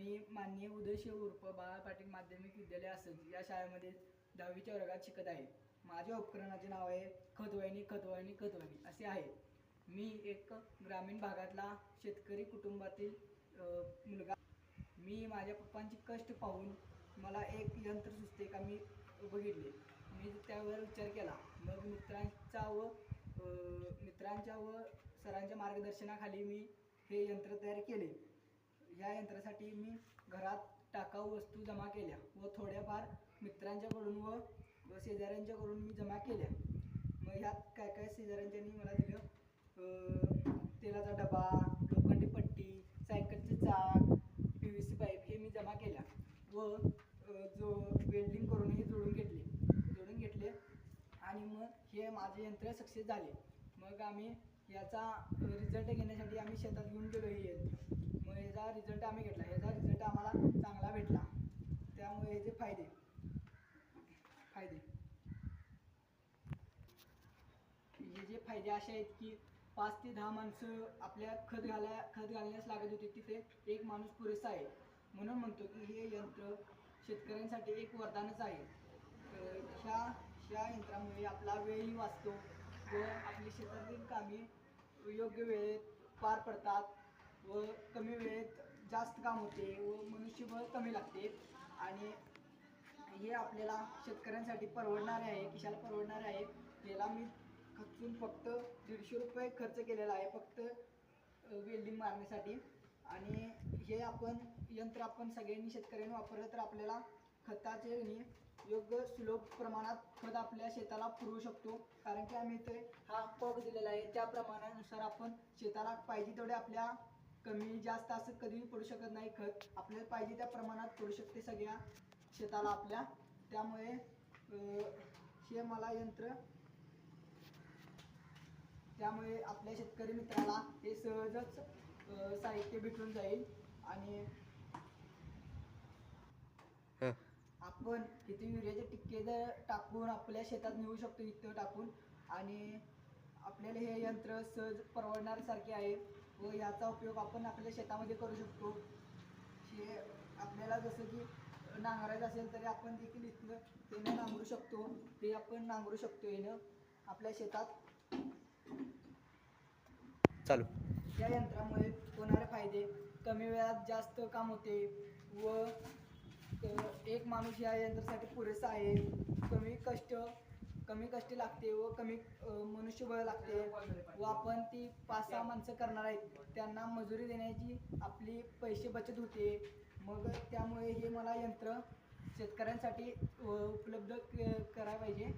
मी माननीय उदय उर्फ बाळा पाटील माध्यमिक विद्यालय असत या शाळेमध्ये दहावीच्या वर्गात शिकत आहे. माझ्या उपकरणाचे नाव आहे खतवाहिनी खतवाहिनी खतवाहिनी असे आहे. मी एक ग्रामीण भागातला शेतकरी कुटुंबातील मुलगा. मी माझ्या पप्पांचे कष्ट पाहून मला एक यंत्र सुचते का मी बघितले. मी त्यावर विचार केला. मग मित्रांचा व मित्रांच्या व सरांच्या मार्गदर्शनाखाली मी हे यंत्र तयार केले. या यंत्रासाठी मी घरात टाकाऊ वस्तू जमा केल्या व थोड्याफार मित्रांच्याकडून व व शेजाऱ्यांच्याकडून मी जमा केल्या. मग ह्यात काय काय शेजाऱ्यांच्यानी मला दिलं? तेलाचा डबा लोखंडी पट्टी सायकलचे चाक पी व्ही सी पाईप हे मी जमा केल्या व जो वेल्डिंग करून हे जोडून घेतले. जोडून घेतले आणि मग हे माझे यंत्र सक्सेस झाले. मग आम्ही याचा रिझल्ट घेण्यासाठी आम्ही शेतात घेऊन गेलो ही यंत्र मग याचा रिझल्ट आम्ही घेतला. याचा रिझल्ट आम्हाला चांगला भेटला. त्यामुळे याचे फायदे. फायदे. हे जे फायदे असे आहेत की पाच ते दहा माणसं आपल्या खत घाला खत घालण्यास लागत होते तिथे एक माणूस पुरेसा आहे. म्हणून म्हणतो की हे यंत्र शेतकऱ्यांसाठी एक वरदानच आहे. ह्या ह्या यंत्रामुळे आपला वेळही वाचतो व आपली शेतातील कामे योग्य वेळेत पार पडतात व कमी वेळेत जास्त काम होते व मनुष्यबळ कमी लागते. आणि हे आपल्याला शेतकऱ्यांसाठी परवडणारे आहे खिशाला परवडणारे आहे. याला मी खर्चून फक्त दीडशे रुपये खर्च केलेला आहे फक्त वेल्डिंग मारण्यासाठी. आणि हे आपण यंत्र आपण सगळ्यांनी शेतकऱ्यांनी वापरलं तर आपल्याला खताचे आणि योग्य सुलभ प्रमाणात खत आपल्या शेताला पुरवू शकतो. कारण की आम्ही इथे हा पग दिलेला आहे. त्या प्रमाणानुसार आपण शेताला पाहिजे तेवढे आपल्या कमी जास्त असं कधीही पडू शकत नाही खत. आपल्याला पाहिजे त्या प्रमाणात पडू शकते सगळ्या शेताला आपल्या. त्यामुळे अं, हे मला यंत्र. त्यामुळे आपल्या शेतकरी मित्राला हे सहजच साहित्य भेटून जाईल. आणि हं. आपण इथे युरियाचे टिक्के जर टाकून आपल्या शेतात नेऊ शकतो इथं टाकून. आणि आपल्याला हे यंत्र सहज परवडण्यासारखे आहे व याचा उपयोग आपण आपल्या शेतामध्ये करू शकतो. हे आपल्याला जसं की नांगरायचं असेल तरी आपण देखील इथलं त्यानं नांगरू शकतो. ते आपण नांगरू शकतो यानं आपल्या शेतात. चालू. या यंत्रामुळे होणारे फायदे. कमी वेळात जास्त काम होते व तर एक माणूस या यंत्रासाठी पुरेसा आहे. कमी कष्ट कमी कष्ट लागते व कमी मनुष्यबळ लागते व आपण ती पाच सहा माणसं करणार आहेत. त्यांना मजुरी देण्याची आपली पैसे बचत होते. मग त्यामुळे हे मला यंत्र शेतकऱ्यांसाठी उपलब्ध क- करायला पाहिजे.